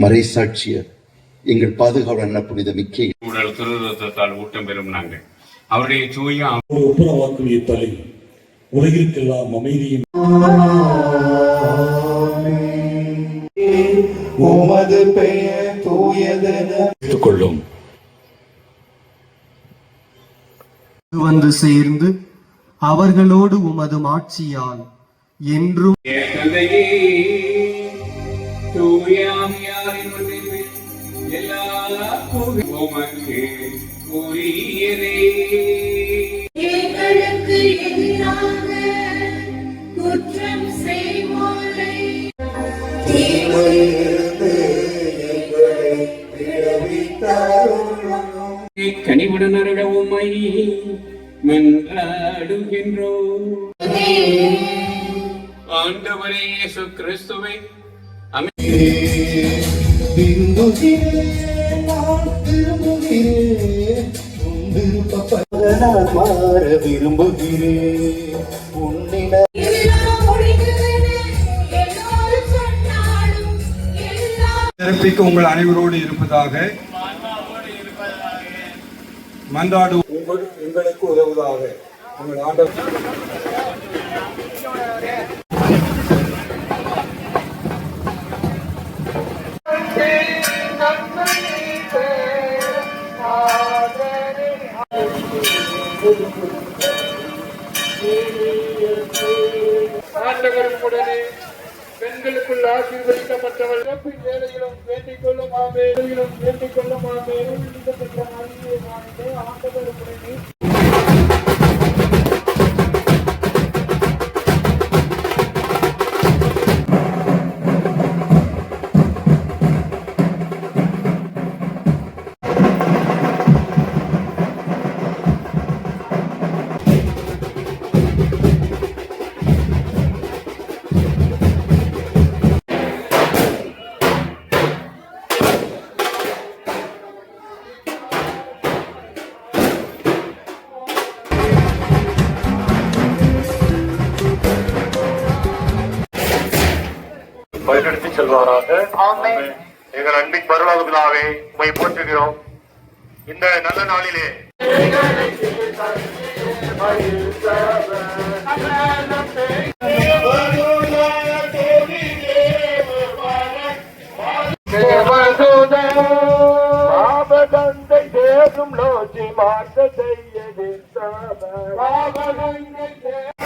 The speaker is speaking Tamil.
மறைசாட்சியர் எங்கள் பாதுகாவலர் அண்ணா புனித மிக்கை உடல் ஊட்டம் பெறும் நாங்கள். அவருடைய தூய ஒரு ஒப்புரவாக்கும் இத்தலை உலகிற்கெல்லாம் அமைதியும் உமது பெயர் தூயதென ஏற்றுக்கொள்ளும் வந்து சேர்ந்து அவர்களோடு உமது மாட்சியால் என்றும் உமக்கு உரியதே. எங்களுக்கு எதிராக குற்றம் செய்வோரை. கனிவுடன் அருள உம்மை மன்றாடுகின்றோம். ஆண்டவரே இயேசு கிறிஸ்துவை அமை நான் விரும்புகிறேன். உன் விருப்பப்பட நான் மாற விரும்புகிறேன். உன்னிட எல்லாம் முடிந்ததென எல்லோரும் சொன்னாலும் எல்லாம் சிறப்பிக்க உங்கள் அனைவரோடு இருப்பதாக மன்றாடு உங்கள் எங்களுக்கு உதவுவதாக. உங்கள் ஆண்டவர் ஆண்டவரும் உடனே பெண்களுக்குள் ஆசீர்வதிக்கப்பட்டவள் இறப்பின் வேலையிலும் வேண்டிக் கொள்ளும் வேண்டிக் கொள்ளும் உடனே தருவாராக எங்கள் அன்பின் பருவாகுதாவே உண்மை போற்றுகிறோம். இந்த நல்ல நாளிலே. பாபகந்தை தேரும் லோசி மாற்ற செய்யதின் பாபகந்தை தேரும்